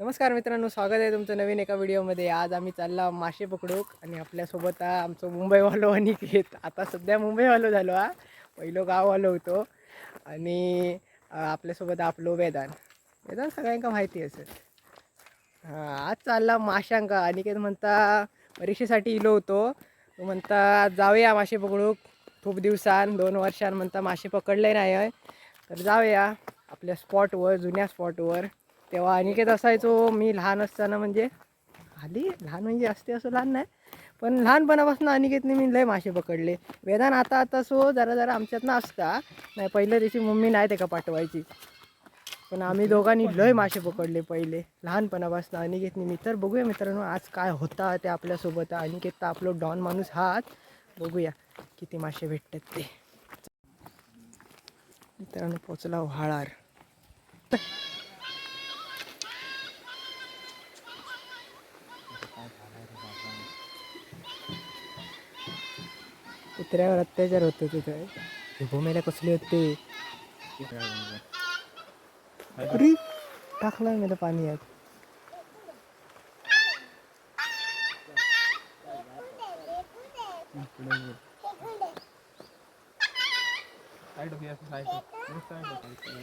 नमस्कार मित्रांनो स्वागत आहे तुमचं नवीन एका व्हिडिओमध्ये. आज आम्ही चालला मासे पकडूक आणि आपल्यासोबत आमचं मुंबईवालो अनिकेत आता सध्या मुंबईवालो झालो हा. पहिलो गाववालो होतो. आणि आपल्यासोबत आपलो वेदान. वेदान सगळ्यांका माहिती असेल. हां आज चालला माशांका. अनिकेत म्हणता परीक्षेसाठी इलो होतो. तो म्हणता जाऊया मासे पकडूक. खूप दिवसां दोन वर्षां म्हणता मासे पकडले नाही आहे तर जाऊया आपल्या स्पॉटवर जुन्या स्पॉटवर तेव्हा अनिकेत असायचो मी लहान असताना म्हणजे आली लहान म्हणजे असते असं लहान नाही पण लहानपणापासून अनिकेतने मी लय मासे पकडले. वेदान आता आता सो जरा जरा आमच्यातनं असता नाही पहिल्या दिवशी मम्मी नाही ते का पाठवायची. पण आम्ही दोघांनी लय मासे पकडले पहिले लहानपणापासून. अनिकेतने मी तर बघूया मित्रांनो आज काय होता ते आपल्यासोबत. अनिकेत तर आपलं डॉन माणूस हात बघूया किती मासे भेटतात ते. मित्रांनो पोचला व्हाळार कुत्र्यावर अत्याचार होतो तिथे. हे भूमीला कसले होते? अरे टाकला मी पाणी यात.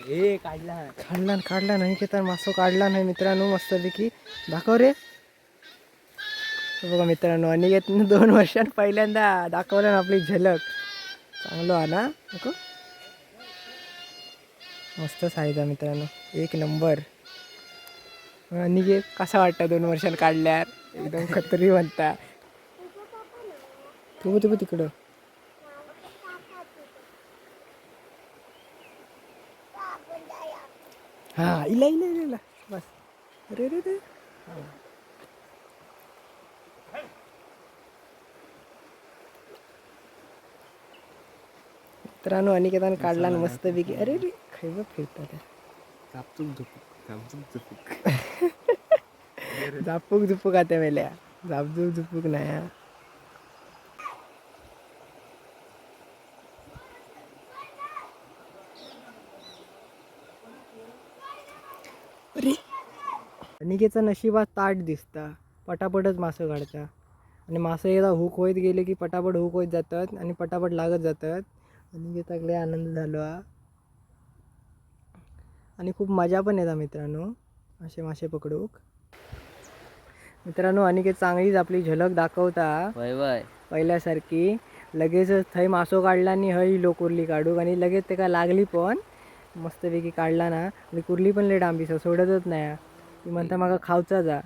ए काढला. काढला काढला नाही तर मासो काढला नाही मित्रांनो मस्तपैकी. दाखव रे. बघा मित्रांनो अनिकेत दोन वर्षां पहिल्यांदा दाखवलं ना आपली झलक. चांगलं आहे ना? नको मस्त साईज आहे मित्रांनो? एक नंबर. अनिकेत कसा वाटतं दोन वर्षांनी काढल्यावर? एकदम खतरी म्हणता. तू तू तिकडं. हा इला इला इला इला. बस. अरे रे रे मित्रांनो अनिकेतान काढला ना. मस्त पैकी. अरे रे खैब फिरतात झुपूक झुपूक. आता मेल्या. झापझूक झुपूक नाही हा. अरे. अनिकेचा नशिबात ताट दिसता. पटापटच मासं काढता. आणि मासं एकदा हुक होत गेले की पटापट हुक होत जातात आणि पटापट लागत जातात. अनिकेताक लय आनंद झालो हा. आणि खूप मजा पण येतात मित्रांनो असे मासे पकडूक. मित्रांनो अनिकेत चांगलीच आपली झलक दाखवता. वय वय. पहिल्यासारखी. लगेच थंय मासो काढला आणि हय इलो कुर्ली काढूक. आणि लगेच ते काय लागली पण मस्तपैकी काढला ना. आणि कुर्ली पण लेट आंबी सोडतच नाही. ती म्हणता माका खावचा जा.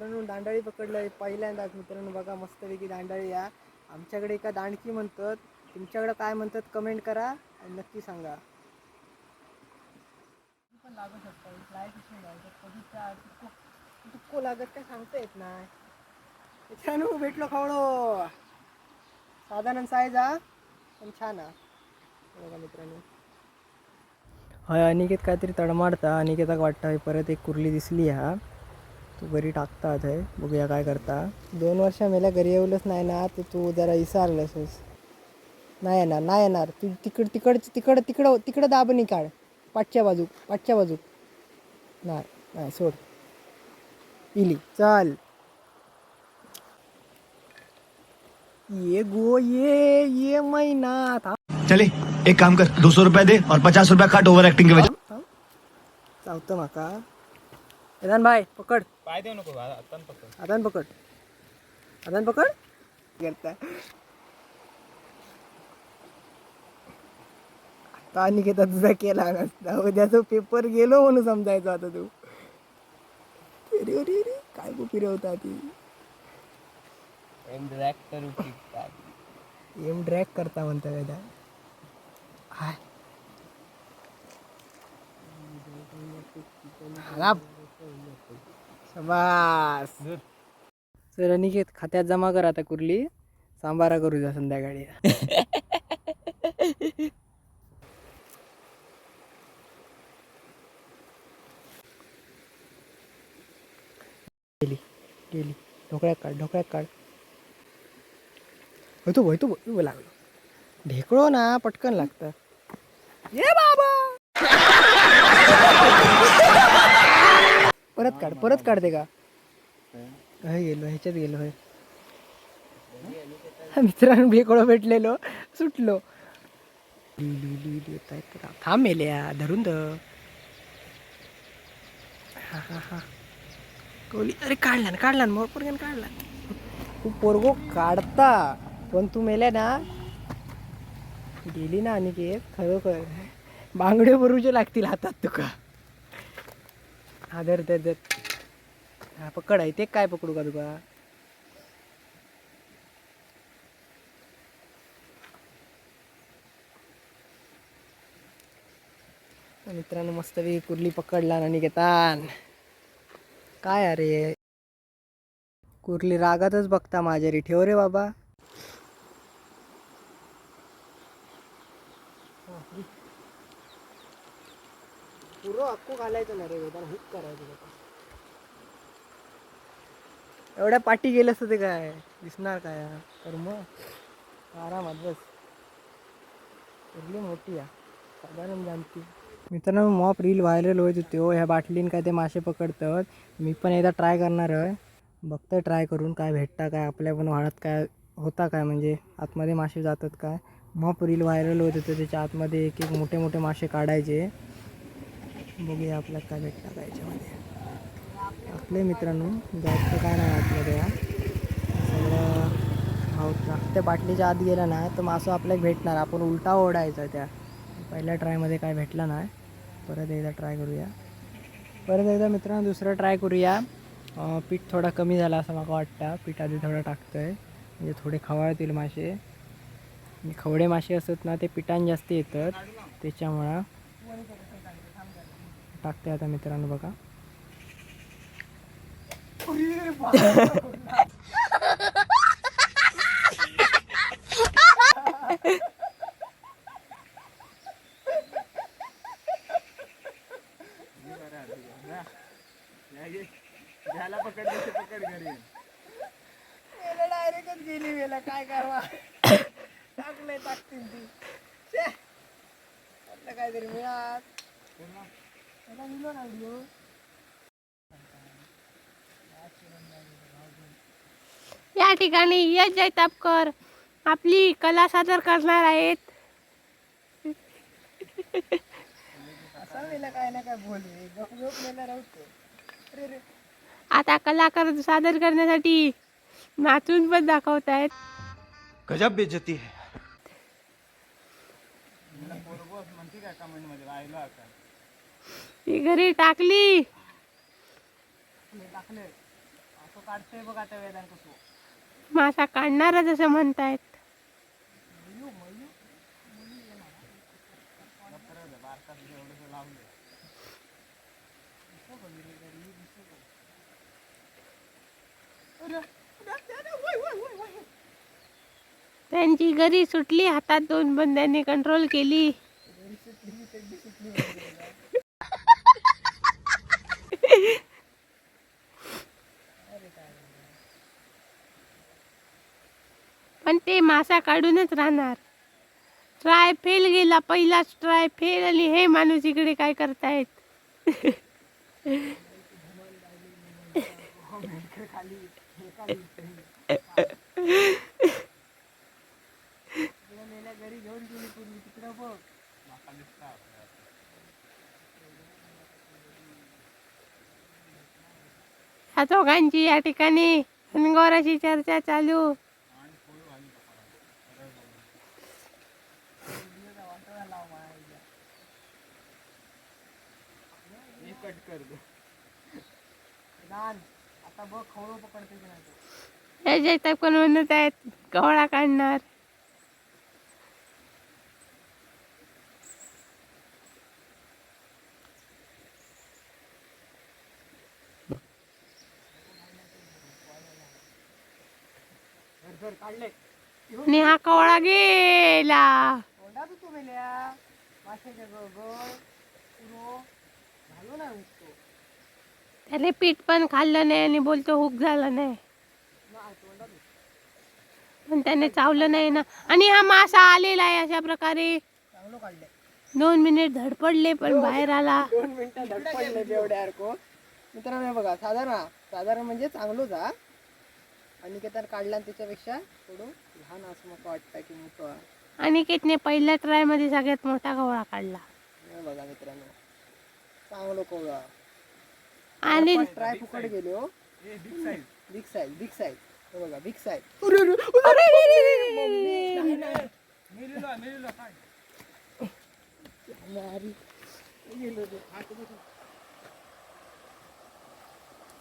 मित्रांनो दांडाळी पकडलं पहिल्यांदाच मित्रांनो. बघा मस्तपैकी दांडाळी या. आमच्याकडे एका दांडकी म्हणतात. तुमच्याकडे काय म्हणतात कमेंट करा आणि नक्की सांगा. पण लागू शकतं फ्लाय फिशिंग कधी त्या तुक्को लागत काय सांगता येत नाही. मित्रांनो भेटलो खवळो. साधारण साईज हा पण छान हा. बघा मित्रांनो. हय अनिकेत काहीतरी तडमाडता. अनिकेताक वाटतं परत एक कुर्ली दिसली हा. तू घरी टाकता थंय बघूया काय करता. दोन वर्ष मेल्या घरी येऊलच नाही ना तर तू जरा विसारलंसस नाही येणार नाही येणार. तू तिकड तिकड तिकड तिकडं तिकडं दाबणी काढ पाठच्या बाजू पाठच्या बाजू. नाही नाही सोड. इली चल. ये गो ये ये महिना. चले एक काम कर दो सौ रुपया दे और पचास रुपया काट ओवर एक्टिंग के वजह. चावतं माका. वेदान भाई पकड. पाय देऊ नको आता पकड. आदान पकड. आदान पकड. करता आता अनिकेता तुझा केला नसता उद्याचा पेपर गेलो म्हणून समजायचं आता तू. अरे अरे अरे काय गो फिरवता ती. एम ड्रॅग करता म्हणता वेदा हाय. शबास. सर अनिकेत खात्यात जमा कर आता कुर्ली. सांबारा करू जा संध्याकाळी. गेली गेली. ढोकळ्यात काढ ढोकळ्यात काढ. होतो होतो लागलो. ढेकळो ना पटकन लागतं. ये बाबा परत काढ परत काढते का हे गेलो ह्याच्यात गेलो होय. मित्रांनो भेकळो भेटलेलो सुटलो. थांब मेल्या धरून धर हा हा हा. कोली अरे काढला ना काढला ना मोर पोरग्यान काढला तू पोरगो काढता पण तू मेल्या ना. गेली ना अनिकेत खरोखर. बांगडे भरूचे लागतील हातात तुका. हा धर धर धर हा पकड आहे ते. काय पकडू का तुका? मित्रांनो मस्तपैकी कुर्ली पकडला आणि घेतान काय अरे? कुर्ली रागातच बघता माझ्या ठेव रे बाबा. पुरो अक्कू घालायचं ना रे वेदान हुक करायचं एवढ्या पाठी गेलं असतं ते काय? दिसणार काय तर मग? आरामात बस. कुर्ली मोठी आहे साधारण जाणती. मित्रांनो मॉप रील व्हायरल होत होते हो. ह्या बाटलीन काय ते मासे पकडतात. मी पण एकदा ट्राय करणार आहे. बघतोय ट्राय करून काय भेटता काय आपल्या पण वाढत काय होता काय? म्हणजे आतमध्ये मासे जातात काय? मॉप रील व्हायरल होत होते त्याच्या आतमध्ये एक एक मोठे मोठे मासे काढायचे. बघूया आपल्याला काय भेटतं याच्यामध्ये आपले मित्रांनो जास्त काय नाही आतमध्ये या सगळं आहोत ना त्या बाटलीच्या आत गेला ना तर मासा आपल्याला भेटणार. आपण उलटा ओढायचा त्या. पहिल्या ट्रायमध्ये काय भेटला नाही. परत एकदा ट्राय करूया. परत एकदा मित्रांनो दुसरं ट्राय करूया. पीठ थोडा कमी झाला असं मला वाटतं. पीठ आधी थोडं टाकतं आहे म्हणजे थोडे खवळतील मासे. खवडे मासे असतात ना ते पिठान जास्त येतात. त्याच्यामुळं टाकते आता मित्रांनो बघा. डायरेक्टच गेली वेला काय करवा? टाकलंय टाकतील ती. काहीतरी मिळात त्याला दिलो ना व्हिडिओ या ठिकाणी यश जैतापकर आपली कला सादर करणार आहेत. असा वेला काय ना काय बोलवे गप गप मेला राहतो. अरे रे. आता कलाकार सादर करण्यासाठी नाचून पण दाखवत आहेत गजब बेइज्जती है. म्हणते का कमेंटमध्ये आयला का? ती घरी टाकली. मासा काढणारच असं म्हणतायत. त्यांची घरी सुटली हातात दोन बंद्यांनी कंट्रोल केली. पण ते मासा काढूनच राहणार. ट्राय फेल गेला पहिलाच ट्राय फेल आणि हे माणूस इकडे काय करतायत? या दोघांची या ठिकाणी अनगोराची चर्चा चालू मी कट कर दो दान आता बघ खवळो पकडते की नाही तो. हे पण म्हणत आहेत. गवळा काढणार धर आणि हा कवळा गेला. त्याला त्याने पीठ पण खाल्लं नाही आणि बोलतो हुक झाला नाही. पण त्याने चावलं नाही ना. आणि हा मासा आलेला आहे अशा प्रकारे. दोन मिनिट धडपडले पण बाहेर आला. दोन मिनिटं धडपडले अर्को मित्रांनो बघा साधारण साधारण म्हणजे चांगलोच हा. आणि केतर काढला आणि त्याच्यापेक्षा थोडं लहान असं मला वाटतं की मोठं. अनिकेतने पहिल्या ट्रायमध्ये सगळ्यात मोठा गवळा काढला. बघा मित्रांनो चांगलं कोवळा आणि ट्राय फुकट गेलो. बिग साईज बिग साईज हे बघा बिग साईज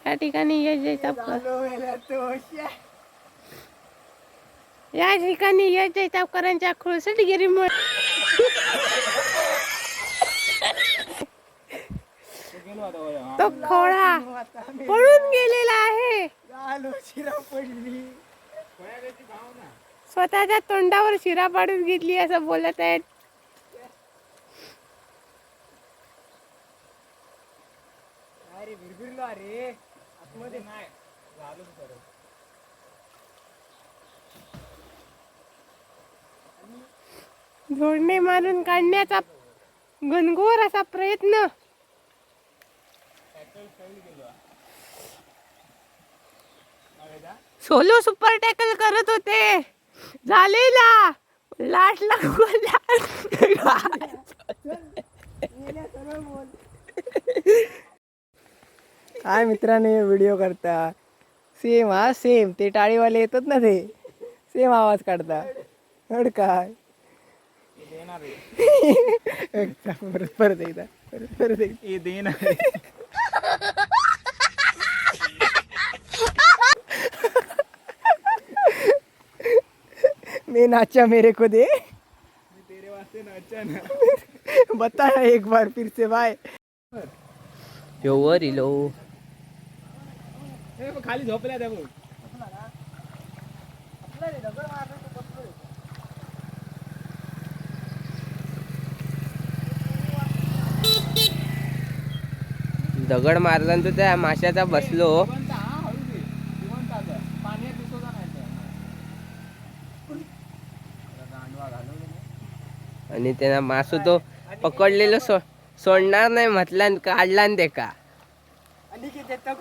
या ठिकाणी यश या ठिकाणी यश जैतापकरांच्या खुळसटगिरीमुळे. तो खोळा पळून गेलेला आहे आलो शिरा पडली. स्वतःच्या तोंडावर शिरा पाडून घेतली असं बोलत आहेत. अरे भिरभिरलो अरे. आतमध्ये नाही. झालंच बरं जोडणे मारून काढण्याचा घनघोर असा प्रयत्न. सोलो सुपर टॅकल करत होते. झालेला लाटला काय मित्राने व्हिडिओ करता. सेम हा सेम ते टाळीवाले येतात ना ते. सेम आवाज काढता. हड काय? परत परत एकदा. परत परत एकदा. मैं नाचा मेरे को दे। तेरे वास्ते नाचा ना। बता ना एक बार फिर से भाई वर इलो हे बघ, खाली झोपल्या त्या बघ दगड मारला आणि तो त्या माशाचा बसलो जिवंत हा हळू दे जिवंत आता पाण्यात दिसवता नाही तर. जरा गांडवा घालवलं ना. आणि त्यांना मासू तो पकडलेलो सो सोडणार नाही म्हटला काढला आणि ते का?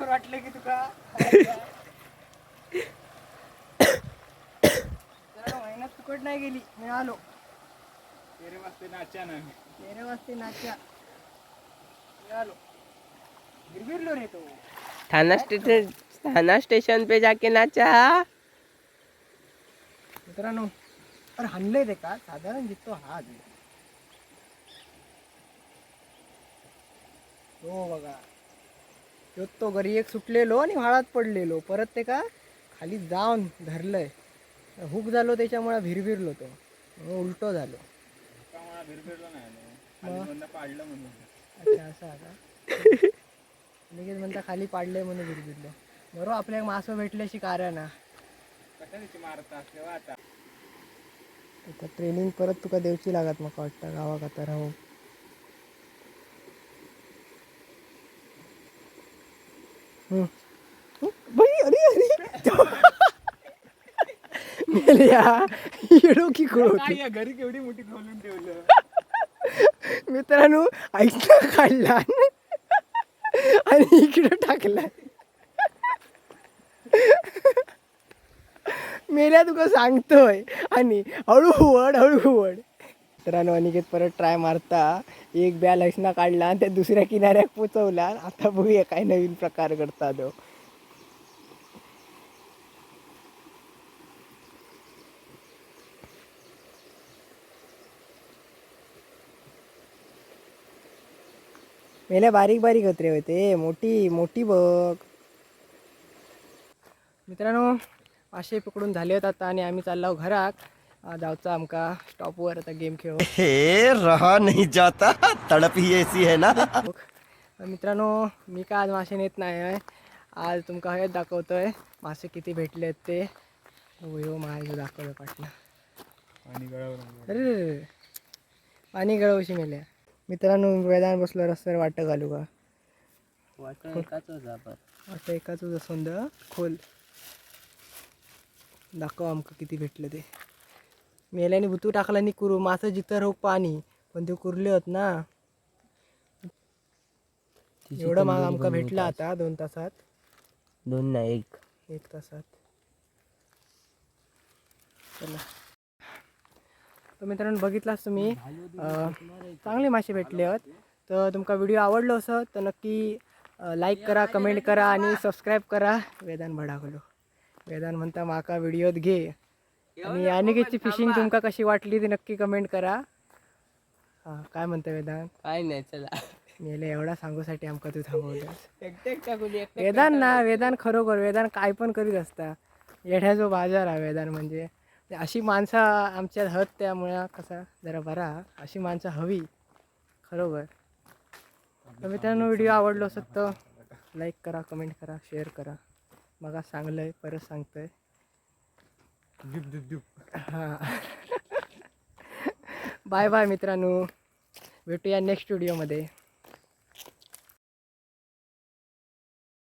वाटलं की तुका? जरा मेहनत फुकट नाही गेली. मी आलो. तेरे वास्ते नाचा ना तेरे वाजते नाचा. मी आलो. गिरगिरलो रे तो. ठाणा स्टेशन ठाणा स्टेशन पे जाके नाचा. मित्रांनो अरे हाणलंय ते का? साधारण जितो हा हो बघा. तो घरी एक सुटलेलो आणि व्हाळात पडलेलो. परत ते का खाली जाऊन धरलंय. हुक झालो त्याच्यामुळे भिरभिरलो तो. मग? उलटो झालो का अच्छा असं आता लगेच म्हणता खाली पाडलंय म्हणून भिरभिरलो. बरोबर आपल्या मासं भेटल्याशी कारण हा आता? आता ट्रेनिंग परत तुका देवची लागत म्हाका वाटतं गावाक आता राहू हम्म. हम्म, बाई, अरे अरे मेल्या येडो की कळ होती काय घरी केवढी मोठी खोलून ठेवलं. मित्रांनो ऐकला काढला आणि इकडे टाकला. मेल्या तुका सांगतोय. आणि हळू वड हळू वड मित्रांनो अनिकेत परत ट्राय मारता. एक ब्या लसणा काढला आणि त्या दुसऱ्या किनाऱ्याक पोचवला. आता बघूया काय नवीन प्रकार करता तो हो. मेल्या बारीक बारीक होते. होते मोठी मोठी बघ. मित्रांनो मासे पकडून झाले होते आता आणि आम्ही चाललो घरात. जाऊचा आमका स्टॉपवर आता गेम खेळू हे रहा नहीं जाता तड़प ही ऐसी है ना. मित्रांनो मी काय आज मासे नेत नाही आहे? आज तुमका हेच दाखवतोय मासे किती भेटले आहेत ते हो हो माझ्या दाखवलं पाटणं आणि गळावर अरे पाणी गळवशी मेल्या. मित्रांनो वेदान बसलो रस्त्यावर वाटत घालू का? वाटतं एकाच सोंद खोल. दाखव आमका किती भेटलं ते. मेल्याने भुतू टाकला नी कुरू मासं जिथं रोग पाणी पण ते कुरले होत ना. एवढं माग आमका भेटलं आता दोन तासात. दोन नाही एक. एक तासात. चला. तर मित्रांनो बघितलाच तुम्ही चांगले मासे भेटले आहेत तर तुमका व्हिडिओ आवडलो असत तर नक्की लाईक करा कमेंट करा आणि सबस्क्राईब करा. वेदान भडाकलो वेदान म्हणता माका व्हिडिओत घे. आणि अनिकेतची फिशिंग तुमका कशी वाटली ती नक्की कमेंट करा. हां काय म्हणतं वेदांत? काय नाही चला. मेले एवढा सांगूसाठी आमका तू एक वेदान ना वेदान खरोखर वेदान काय पण करीत असता येढ्याचो बाजार हा वेदान म्हणजे. अशी माणसं आमच्यात हत त्यामुळे कसा जरा बरा अशी माणसं हवी खरोखर. तर मित्रांनो व्हिडिओ आवडलो असत तर लाईक करा कमेंट करा शेअर करा. मग सांगलंय परत सांगतोय. हां बाय बाय मित्रांनो. भेटूया नेक्स्ट व्हिडिओमध्ये